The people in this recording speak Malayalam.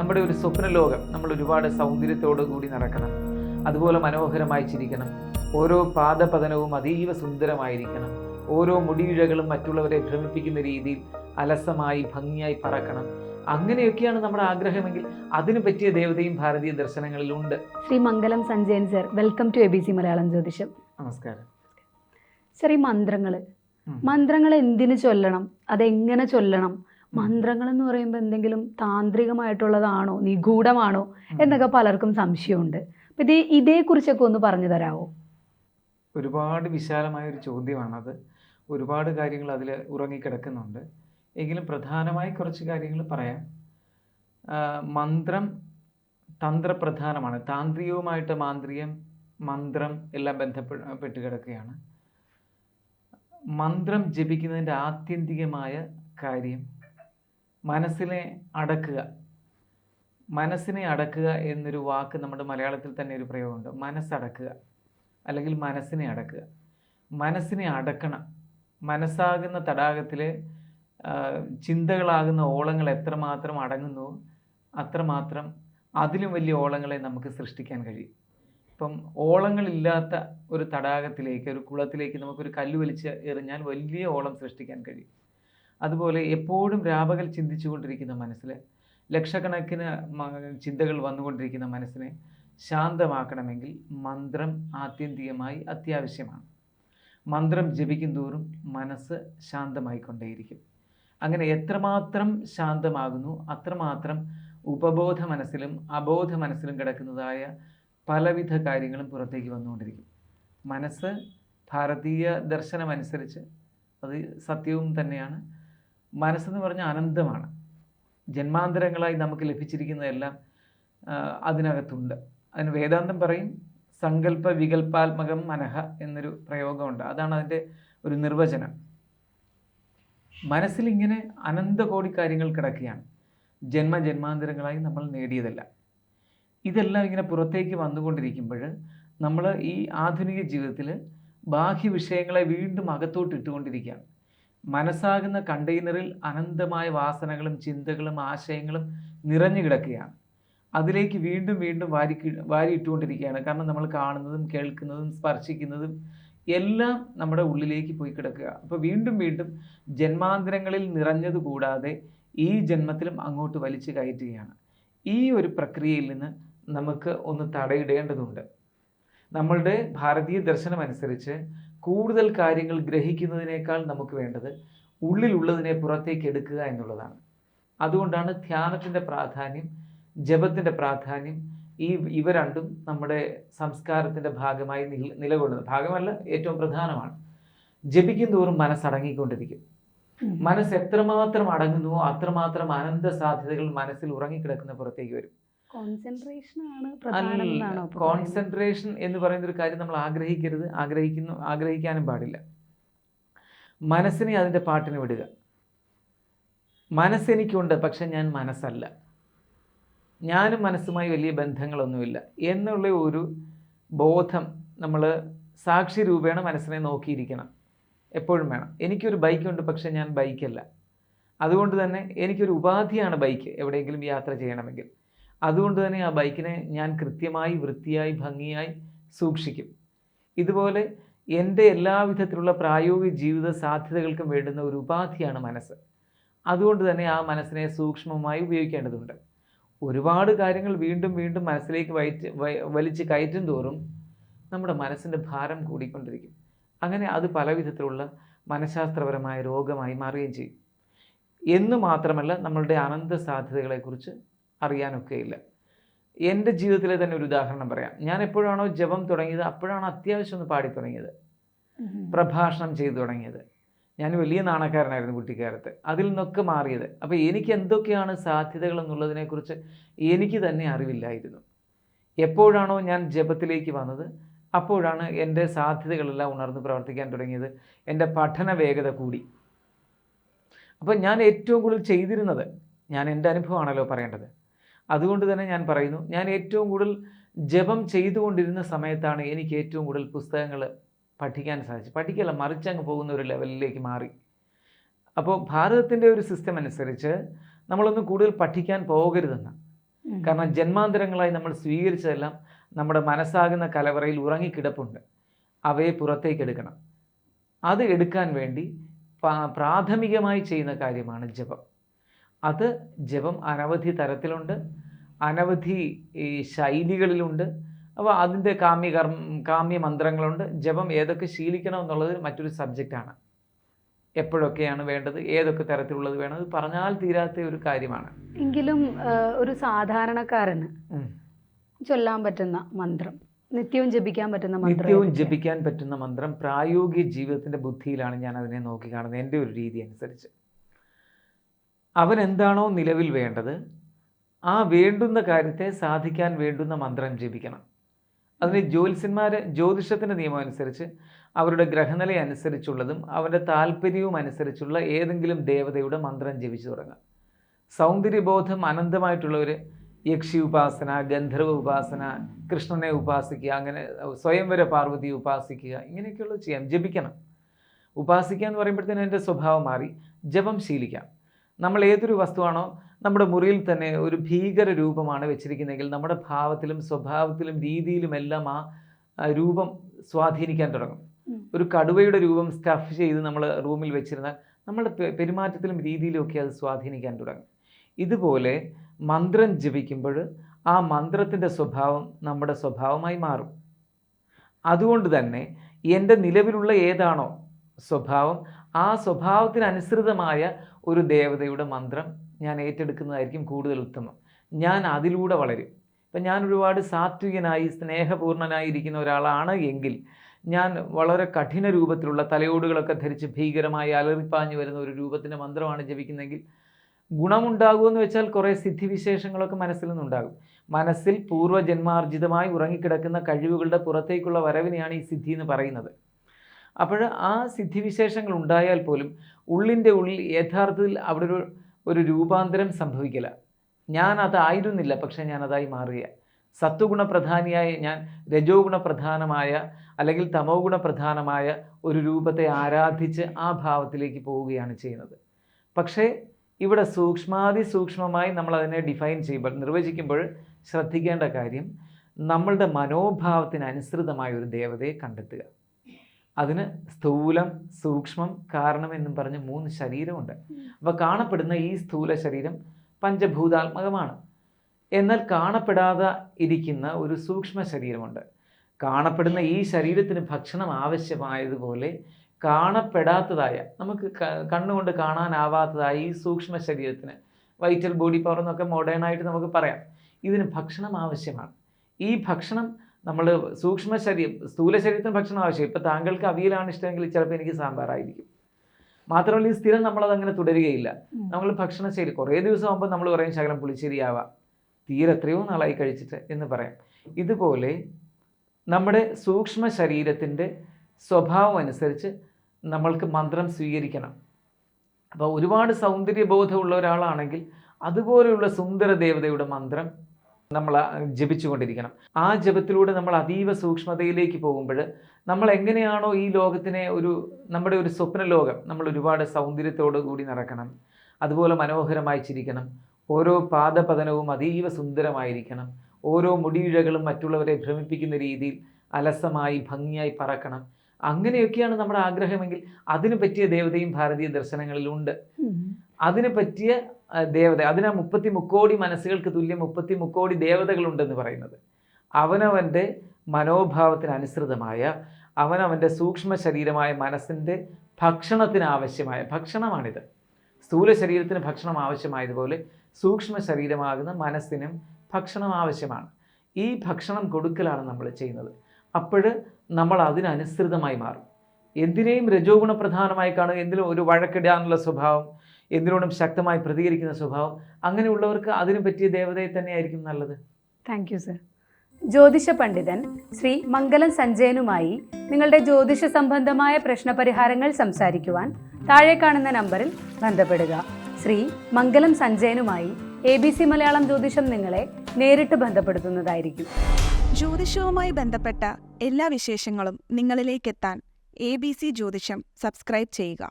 നമ്മുടെ ഒരു സ്വപ്ന ലോകം നമ്മൾ ഒരുപാട് സൗന്ദര്യത്തോടു കൂടി നടക്കണം. അതുപോലെ മനോഹരമായി ചിരിക്കണം. ഓരോ പാദപതനവും അതീവ സുന്ദരമായിരിക്കണം. ഓരോ മുടിയിഴകളും മറ്റുള്ളവരെ ഭ്രമിപ്പിക്കുന്ന രീതിയിൽ അലസമായി ഭംഗിയായി പറക്കണം. അങ്ങനെയൊക്കെയാണ് നമ്മുടെ ആഗ്രഹമെങ്കിൽ അതിനു പറ്റിയ ദേവതയും ഭാരതീയ ദർശനങ്ങളിലുണ്ട് Shri Mangalam Sanjayan sir welcome to A B C Malayalam Jyothisham. നമസ്കാരം. സർ ഈ മന്ത്രങ്ങൾ. മന്ത്രങ്ങൾ എന്തിനു ചൊല്ലണം? അതെങ്ങനെ ചൊല്ലണം? മന്ത്രങ്ങൾ എന്ന് പറയുമ്പോൾ എന്തെങ്കിലും താന്ത്രികമായിട്ടുള്ളതാണോ നിഗൂഢമാണോ എന്നൊക്കെ പലർക്കും സംശയമുണ്ട്. അപ്പം ഇത് ഇതേക്കുറിച്ചൊക്കെ ഒന്ന് പറഞ്ഞു തരാമോ ഒരുപാട് വിശാലമായ ഒരു ചോദ്യമാണത്. ഒരുപാട് കാര്യങ്ങൾ അതിൽ ഉറങ്ങിക്കിടക്കുന്നുണ്ട്. എങ്കിലും പ്രധാനമായി കുറച്ച് കാര്യങ്ങൾ പറയാം. മന്ത്രം തന്ത്രപ്രധാനമാണ്. താന്ത്രികവുമായിട്ട് മാന്ത്രികം മന്ത്രം എല്ലാം ബന്ധപ്പെട്ട് കിടക്കുകയാണ് മന്ത്രം ജപിക്കുന്നതിന്റെ ആത്യന്തികമായ കാര്യം മനസ്സിനെ അടക്കുക. മനസ്സിനെ അടക്കുക എന്നൊരു വാക്ക് നമ്മുടെ മലയാളത്തിൽ തന്നെ ഒരു പ്രയോഗമുണ്ട്. മനസ്സടക്കുക. അല്ലെങ്കിൽ മനസ്സിനെ അടക്കുക. മനസ്സിനെ അടക്കണം. മനസ്സാകുന്ന തടാകത്തിൽ ചിന്തകളാകുന്ന ഓളങ്ങൾ എത്രമാത്രം അടങ്ങുന്നു അത്രമാത്രം അതിലും വലിയ ഓളങ്ങളെ നമുക്ക് സൃഷ്ടിക്കാൻ കഴിയും. ഇപ്പം ഓളങ്ങളില്ലാത്ത ഒരു തടാകത്തിലേക്ക് ഒരു കുളത്തിലേക്ക് നമുക്കൊരു കല്ല് വലിച്ച് എറിഞ്ഞാൽ വലിയ ഓളം സൃഷ്ടിക്കാൻ കഴിയും. അതുപോലെ എപ്പോഴും രാപകൽ ചിന്തിച്ചുകൊണ്ടിരിക്കുന്ന മനസ്സിൽ ലക്ഷക്കണക്കിന് ചിന്തകൾ വന്നുകൊണ്ടിരിക്കുന്ന മനസ്സിനെ ശാന്തമാക്കണമെങ്കിൽ മന്ത്രം ആത്യന്തികമായി അത്യാവശ്യമാണ്. മന്ത്രം ജപിക്കും തോറും മനസ്സ് ശാന്തമായിക്കൊണ്ടേയിരിക്കും. അങ്ങനെ എത്രമാത്രം ശാന്തമാകുന്നു അത്രമാത്രം ഉപബോധ മനസ്സിലും അബോധ മനസ്സിലും കിടക്കുന്നതായ പലവിധ കാര്യങ്ങളും പുറത്തേക്ക് വന്നുകൊണ്ടിരിക്കും. മനസ്സ് ഭാരതീയ ദർശനമനുസരിച്ച് അത് സത്യവും തന്നെയാണ്. മനസ്സെന്ന് പറഞ്ഞാൽ അനന്തമാണ് ജന്മാന്തരങ്ങളായി നമുക്ക് ലഭിച്ചിരിക്കുന്നതെല്ലാം അതിനകത്തുണ്ട്. അതിന് വേദാന്തം പറയും സങ്കല്പ വികല്പാത്മകം മനഹ എന്നൊരു പ്രയോഗമുണ്ട്. അതാണ് അതിന്റെ ഒരു നിർവചനം. മനസ്സിലിങ്ങനെ അനന്തകോടി കാര്യങ്ങൾ കിടക്കുകയാണ്. ജന്മ ജന്മാന്തരങ്ങളായി നമ്മൾ നേടിയതല്ല. ഇതെല്ലാം ഇങ്ങനെ പുറത്തേക്ക് വന്നുകൊണ്ടിരിക്കുമ്പോൾ നമ്മൾ ഈ ആധുനിക ജീവിതത്തിൽ ബാഹ്യ വിഷയങ്ങളെ വീണ്ടും അകത്തോട്ട് ഇട്ടുകൊണ്ടിരിക്കുകയാണ്. മനസ്സാകുന്ന കണ്ടെയ്നറിൽ അനന്തമായ വാസനകളും ചിന്തകളും ആശയങ്ങളും നിറഞ്ഞു കിടക്കുകയാണ്. അതിലേക്ക് വീണ്ടും വീണ്ടും വാരി വാരിയിട്ടുകൊണ്ടിരിക്കുകയാണ് കാരണം നമ്മൾ കാണുന്നതും കേൾക്കുന്നതും സ്പർശിക്കുന്നതും എല്ലാം നമ്മുടെ ഉള്ളിലേക്ക് പോയി കിടക്കുക അപ്പോൾ വീണ്ടും വീണ്ടും ജന്മാന്തരങ്ങളിൽ നിറഞ്ഞത് കൂടാതെ ഈ ജന്മത്തിലും അങ്ങോട്ട് വലിച്ചു കയറ്റുകയാണ്. ഈ ഒരു പ്രക്രിയയിൽ നിന്ന് നമുക്ക് ഒന്ന് തടയിടേണ്ടതുണ്ട്. നമ്മളുടെ ഭാരതീയ ദർശനം അനുസരിച്ച് കൂടുതൽ കാര്യങ്ങൾ ഗ്രഹിക്കുന്നതിനേക്കാൾ നമുക്ക് വേണ്ടത് ഉള്ളിലുള്ളതിനെ പുറത്തേക്ക് എടുക്കുക എന്നുള്ളതാണ്. അതുകൊണ്ടാണ് ധ്യാനത്തിന്റെ പ്രാധാന്യം ജപത്തിന്റെ പ്രാധാന്യം ഈ ഇവ രണ്ടും നമ്മുടെ സംസ്കാരത്തിന്റെ ഭാഗമായി നില- നിലകൊള്ളുന്നത്. ഭാഗമല്ല ഏറ്റവും പ്രധാനമാണ്. ജപിക്കും തോറും മനസ്സടങ്ങിക്കൊണ്ടിരിക്കും. മനസ്സ് എത്രമാത്രം അടങ്ങുന്നുവോ അത്രമാത്രം അനന്ത സാധ്യതകൾ മനസ്സിൽ ഉറങ്ങിക്കിടക്കുന്ന പുറത്തേക്ക് വരും. കോൺസെൻട്രേഷൻ എന്ന് പറയുന്ന ഒരു കാര്യം നമ്മൾ ആഗ്രഹിക്കരുത്. ആഗ്രഹിക്കുന്നു ആഗ്രഹിക്കാനും പാടില്ല. മനസ്സിനെ അതിന്റെ പാട്ടിന് വിടുക. മനസ്സെനിക്കുണ്ട് പക്ഷെ ഞാൻ മനസ്സല്ല. ഞാനും മനസ്സുമായി വലിയ ബന്ധങ്ങളൊന്നുമില്ല. എന്നുള്ള ഒരു ബോധം നമ്മൾ സാക്ഷി രൂപേണ മനസ്സിനെ നോക്കിയിരിക്കണം. എപ്പോഴും വേണം. എനിക്കൊരു ബൈക്കുണ്ട് പക്ഷെ ഞാൻ ബൈക്കല്ല. അതുകൊണ്ട് തന്നെ എനിക്കൊരു ഉപാധിയാണ് ബൈക്ക്. എവിടെയെങ്കിലും യാത്ര ചെയ്യണമെങ്കിൽ. അതുകൊണ്ട് തന്നെ ആ ബൈക്കിനെ ഞാൻ കൃത്യമായി വൃത്തിയായി ഭംഗിയായി സൂക്ഷിക്കും. ഇതുപോലെ എന്റെ എല്ലാവിധത്തിലുള്ള പ്രായോഗിക ജീവിത സാധ്യതകൾക്കും വേണ്ടുന്ന ഒരു ഉപാധിയാണ് മനസ്സ്. അതുകൊണ്ട് തന്നെ ആ മനസ്സിനെ സൂക്ഷ്മമായി ഉപയോഗിക്കേണ്ടതുണ്ട്. ഒരുപാട് കാര്യങ്ങൾ വീണ്ടും വീണ്ടും മനസ്സിലേക്ക് വയറ്റ് വലിച്ച് കയറ്റും തോറും നമ്മുടെ മനസ്സിന്റെ ഭാരം കൂടിക്കൊണ്ടിരിക്കും. അങ്ങനെ അത് പല വിധത്തിലുള്ള മനഃശാസ്ത്രപരമായ രോഗമായി മാറുകയും ചെയ്യും. എന്നു മാത്രമല്ല നമ്മളുടെ അനന്ത സാധ്യതകളെക്കുറിച്ച് അറിയാനൊക്കെയില്ല. എന്റെ ജീവിതത്തിലെ തന്നെ ഒരു ഉദാഹരണം പറയാം. ഞാൻ എപ്പോഴാണോ ജപം തുടങ്ങിയത് അപ്പോഴാണ് അത്യാവശ്യം ഒന്ന് പാടി തുടങ്ങിയത്. പ്രഭാഷണം ചെയ്തു തുടങ്ങിയത്. ഞാൻ വലിയ നാണക്കാരനായിരുന്നു കുട്ടിക്കാലത്ത്. അതിൽ നിന്നൊക്കെ മാറിയത്. അപ്പോൾ എനിക്ക് എന്തൊക്കെയാണ് സാധ്യതകൾ എന്നുള്ളതിനെക്കുറിച്ച് എനിക്ക് തന്നെ അറിവില്ലായിരുന്നു. എപ്പോഴാണോ ഞാൻ ജപത്തിലേക്ക് വന്നത് അപ്പോഴാണ് എന്റെ സാധ്യതകളെല്ലാം ഉണർന്ന് പ്രവർത്തിക്കാൻ തുടങ്ങിയത്. എന്റെ പഠന വേഗത കൂടി. അപ്പോൾ ഞാൻ ഏറ്റവും കൂടുതൽ ചെയ്തിരുന്നത് ഞാൻ എന്റെ അനുഭവമാണല്ലോ പറയേണ്ടത്. അതുകൊണ്ട് തന്നെ ഞാൻ പറയുന്നു ഞാൻ ഏറ്റവും കൂടുതൽ ജപം ചെയ്തുകൊണ്ടിരുന്ന സമയത്താണ് എനിക്ക് ഏറ്റവും കൂടുതൽ പുസ്തകങ്ങൾ പഠിക്കാൻ സാധിച്ചു പഠിക്കല്ല മറിച്ചങ്ങ് പോകുന്ന ഒരു ലെവലിലേക്ക് മാറി. അപ്പോൾ ഭാരതത്തിന്റെ ഒരു സിസ്റ്റം അനുസരിച്ച് നമ്മളൊന്നും കൂടുതൽ പഠിക്കാൻ പോകരുതെന്ന്. കാരണം ജന്മാന്തരങ്ങളായി നമ്മൾ സ്വീകരിച്ചതെല്ലാം നമ്മുടെ മനസ്സാകുന്ന കലവറയിൽ ഉറങ്ങിക്കിടപ്പുണ്ട്. അവയെ പുറത്തേക്ക് എടുക്കണം. അത് എടുക്കാൻ വേണ്ടി പ്രാഥമികമായി ചെയ്യുന്ന കാര്യമാണ് ജപം. അത് ജപം അനവധി തരത്തിലുണ്ട്. അനവധി ഈ ശൈലികളിലുണ്ട്. അപ്പോൾ അതിന്റെ കാമ്യ കർമ്മ കാമ്യ മന്ത്രങ്ങളുണ്ട്. ജപം ഏതൊക്കെ ശീലിക്കണം എന്നുള്ളത് മറ്റൊരു സബ്ജക്റ്റാണ്. എപ്പോഴൊക്കെയാണ് വേണ്ടത്? ഏതൊക്കെ തരത്തിലുള്ളത് വേണം പറഞ്ഞാൽ തീരാത്ത ഒരു കാര്യമാണ്. എങ്കിലും ഒരു സാധാരണക്കാരന്. ചൊല്ലാൻ പറ്റുന്ന മന്ത്രം നിത്യവും ജപിക്കാൻ പറ്റുന്ന മന്ത്രം നിത്യവും ജപിക്കാൻ പറ്റുന്ന മന്ത്രം പ്രായോഗിക ജീവിതത്തിന്റെ ബുദ്ധിയിലാണ് ഞാൻ അതിനെ നോക്കി കാണുന്നത്. എന്റെ ഒരു രീതി അനുസരിച്ച്. അവൻ എന്താണോ നിലവിൽ വേണ്ടത് ആ വേണ്ടുന്ന കാര്യത്തെ സാധിക്കാൻ വേണ്ടുന്ന മന്ത്രം ജപിക്കണം. അതിന് ജ്യോത്സ്യന്മാർ ജ്യോതിഷത്തിന്റെ നിയമം അനുസരിച്ച് അവരുടെ ഗ്രഹനില അനുസരിച്ചുള്ളതും അവരുടെ താല്പര്യവും അനുസരിച്ചുള്ള ഏതെങ്കിലും ദേവതയുടെ മന്ത്രം ജപിച്ചു തുടങ്ങാം. സൗന്ദര്യബോധം അനന്തമായിട്ടുള്ളവർ യക്ഷി ഉപാസന ഗന്ധർവ ഉപാസന കൃഷ്ണനെ ഉപാസിക്കുക അങ്ങനെ സ്വയംവര പാർവതി ഉപാസിക്കുക ഇങ്ങനെയൊക്കെയുള്ളത് ചെയ്യാം ജപിക്കണം. ഉപാസിക്കുക എന്ന് പറയുമ്പോഴത്തേനും എന്റെ സ്വഭാവം മാറി ജപം ശീലിക്കാം. നമ്മൾ ഏതൊരു വസ്തുവാണോ നമ്മുടെ മുറിയിൽ തന്നെ ഒരു ഭീകര രൂപമാണ് വെച്ചിരിക്കുന്നതെങ്കിൽ നമ്മുടെ ഭാവത്തിലും സ്വഭാവത്തിലും രീതിയിലും എല്ലാം ആ രൂപം സ്വാധീനിക്കാൻ തുടങ്ങും. ഒരു കടുവയുടെ രൂപം സ്റ്റഫ് ചെയ്ത് നമ്മൾ റൂമിൽ വെച്ചിരുന്നാൽ നമ്മുടെ പെരുമാറ്റത്തിലും രീതിയിലും ഒക്കെ അത് സ്വാധീനിക്കാൻ തുടങ്ങും. ഇതുപോലെ മന്ത്രം ജപിക്കുമ്പോൾ ആ മന്ത്രത്തിന്റെ സ്വഭാവം നമ്മുടെ സ്വഭാവമായി മാറും. അതുകൊണ്ട് തന്നെ എന്റെ നിലവിലുള്ള ഏതാണോ സ്വഭാവം ആ സ്വഭാവത്തിനനുസൃതമായ ഒരു ദേവതയുടെ മന്ത്രം ഞാൻ ഏറ്റെടുക്കുന്നതായിരിക്കും കൂടുതൽ ഉത്തമം. ഞാൻ അതിലൂടെ വളരും. ഇപ്പം ഞാൻ ഒരുപാട് സാത്വികനായി സ്നേഹപൂർണനായി ഇരിക്കുന്ന ഒരാളാണ് എങ്കിൽ ഞാൻ വളരെ കഠിന രൂപത്തിലുള്ള തലയോടുകളൊക്കെ ധരിച്ച് ഭീകരമായി അലറിപ്പാഞ്ഞു വരുന്ന ഒരു രൂപത്തിന്റെ മന്ത്രമാണ് ജപിക്കുന്നതെങ്കിൽ ഗുണമുണ്ടാകുമെന്ന് വെച്ചാൽ കുറേ സിദ്ധിവിശേഷങ്ങളൊക്കെ മനസ്സിൽ നിന്നുണ്ടാകും. മനസ്സിൽ പൂർവജന്മാർജിതമായി ഉറങ്ങിക്കിടക്കുന്ന കഴിവുകളുടെ പുറത്തേക്കുള്ള വരവിനെയാണ് ഈ സിദ്ധി എന്ന് പറയുന്നത്. അപ്പോൾ ആ സിദ്ധിവിശേഷങ്ങൾ ഉണ്ടായാൽ പോലും ഉള്ളിന്റെ ഉള്ളിൽ യഥാർത്ഥത്തിൽ അവിടെ ഒരു ഒരു രൂപാന്തരം സംഭവിക്കില്ല ഞാൻ അതായിരുന്നില്ല പക്ഷേ ഞാൻ അതായി മാറുക സത്വഗുണപ്രധാനിയായ ഞാൻ രജോ ഗുണപ്രധാനമായ അല്ലെങ്കിൽ തമോ ഗുണപ്രധാനമായ ഒരു രൂപത്തെ ആരാധിച്ച് ആ ഭാവത്തിലേക്ക് പോവുകയാണ് ചെയ്യുന്നത്. പക്ഷേ ഇവിടെ സൂക്ഷ്മാതി സൂക്ഷ്മമായി നമ്മൾ അതിനെ ഡിഫൈൻ ചെയ്യുമ്പോൾ നിർവചിക്കുമ്പോൾ ശ്രദ്ധിക്കേണ്ട കാര്യം നമ്മളുടെ മനോഭാവത്തിനനുസൃതമായ ഒരു ദേവതയെ കണ്ടെത്തുക. അതിന് സ്ഥൂലം സൂക്ഷ്മം കാരണം എന്നും പറഞ്ഞ് മൂന്ന് ശരീരമുണ്ട്. അപ്പോൾ കാണപ്പെടുന്ന ഈ സ്ഥൂല ശരീരം പഞ്ചഭൂതാത്മകമാണ്. എന്നാൽ കാണപ്പെടാതെ ഇരിക്കുന്ന ഒരു സൂക്ഷ്മ ശരീരമുണ്ട്. കാണപ്പെടുന്ന ഈ ശരീരത്തിന് ഭക്ഷണം ആവശ്യമായതുപോലെ കാണപ്പെടാത്തതായ നമുക്ക് കണ്ണുകൊണ്ട് കാണാനാവാത്തതായ ഈ സൂക്ഷ്മ ശരീരത്തിന് വൈറ്റൽ ബോഡി പവർ എന്നൊക്കെ മോഡേൺ ആയിട്ട് നമുക്ക് പറയാം. ഇതിന് ഭക്ഷണം ആവശ്യമാണ്. ഈ ഭക്ഷണം നമ്മൾ സൂക്ഷ്മ ശരീരം സ്ഥൂല ശരീരത്തിന് ഭക്ഷണം ആവശ്യം ഇപ്പം താങ്കൾക്ക് അവിയലാണ് ഇഷ്ടമെങ്കിൽ ചിലപ്പോൾ എനിക്ക് സാമ്പാറായിരിക്കും. മാത്രമല്ല ഈ സ്ഥിരം നമ്മളതങ്ങനെ തുടരുകയില്ല. നമ്മൾ ഭക്ഷണശൈലി കുറേ ദിവസം ആകുമ്പോൾ നമ്മൾ പറയും ശകലം പുളിശ്ശേരി ആവാം തീരെ എത്രയോ നാളായി കഴിച്ചിട്ട് എന്ന് പറയാം. ഇതുപോലെ നമ്മുടെ സൂക്ഷ്മ ശരീരത്തിന്റെ സ്വഭാവം അനുസരിച്ച് നമ്മൾക്ക് മന്ത്രം സ്വീകരിക്കണം. അപ്പോൾ ഒരുപാട് സൗന്ദര്യബോധമുള്ള ഒരാളാണെങ്കിൽ അതുപോലെയുള്ള സുന്ദര ദേവതയുടെ മന്ത്രം നമ്മൾ ജപിച്ചുകൊണ്ടിരിക്കണം. ആ ജപത്തിലൂടെ നമ്മൾ അതീവ സൂക്ഷ്മതയിലേക്ക് പോകുമ്പോൾ നമ്മൾ എങ്ങനെയാണോ ഈ ലോകത്തിനെ ഒരു നമ്മുടെ ഒരു സ്വപ്ന ലോകം നമ്മൾ ഒരുപാട് സൗന്ദര്യത്തോടു കൂടി നടക്കണം. അതുപോലെ മനോഹരമായി ചിരിക്കണം. ഓരോ പാദപതനവും അതീവ സുന്ദരമായിരിക്കണം. ഓരോ മുടിയിഴകളും മറ്റുള്ളവരെ ഭ്രമിപ്പിക്കുന്ന രീതിയിൽ അലസമായി ഭംഗിയായി പറക്കണം. അങ്ങനെയൊക്കെയാണ് നമ്മുടെ ആഗ്രഹമെങ്കിൽ അതിനു പറ്റിയ ദേവതയും ഭാരതീയ ദർശനങ്ങളിലുണ്ട്. അതിനു പറ്റിയ ദേവത. അതിന് മുപ്പത്തി മുക്കോടി മനസ്സുകൾക്ക് തുല്യം മുപ്പത്തി മുക്കോടി ദേവതകളുണ്ടെന്ന് പറയുന്നത്. അവനവന്റെ മനോഭാവത്തിനനുസൃതമായ അവനവന്റെ സൂക്ഷ്മ ശരീരമായ മനസ്സിന്റെ ഭക്ഷണത്തിന് ആവശ്യമായ ഭക്ഷണമാണിത്. സ്ഥൂല ശരീരത്തിന് ഭക്ഷണം ആവശ്യമായതുപോലെ സൂക്ഷ്മ ശരീരമാകുന്ന മനസ്സിനും ഭക്ഷണം ആവശ്യമാണ്. ഈ ഭക്ഷണം കൊടുക്കലാണ് നമ്മൾ ചെയ്യുന്നത്. അപ്പോൾ നമ്മൾ അതിനനുസൃതമായി മാറും. എന്തിനേയും രജോഗുണപ്രധാനമായി കാണുക. എന്തിനും ഒരു വഴക്കിടാനുള്ള സ്വഭാവം എന്തിനോടും ശക്തമായി പ്രതികരിക്കുന്ന സ്വഭാവം അങ്ങനെയുള്ളവർക്ക് അതിനു പറ്റിയ ദേവതയെ തന്നെയായിരിക്കും നല്ലത്. താങ്ക് യു സർ ജ്യോതിഷ പണ്ഡിതൻ ശ്രീ മംഗലം സഞ്ജയനുമായി നിങ്ങളുടെ ജ്യോതിഷ സംബന്ധമായ പ്രശ്നപരിഹാരങ്ങൾ സംസാരിക്കുവാൻ താഴെ കാണുന്ന നമ്പറിൽ ബന്ധപ്പെടുക. Shri Mangalam സഞ്ജയനുമായി A B C Malayalam Jyothisham നിങ്ങളെ നേരിട്ട് ബന്ധപ്പെടുത്തുന്നതായിരിക്കും. ജ്യോതിഷവുമായി ബന്ധപ്പെട്ട എല്ലാ വിശേഷങ്ങളും നിങ്ങളിലേക്കെത്താൻ A B C Jyothisham subscribe ചെയ്യുക.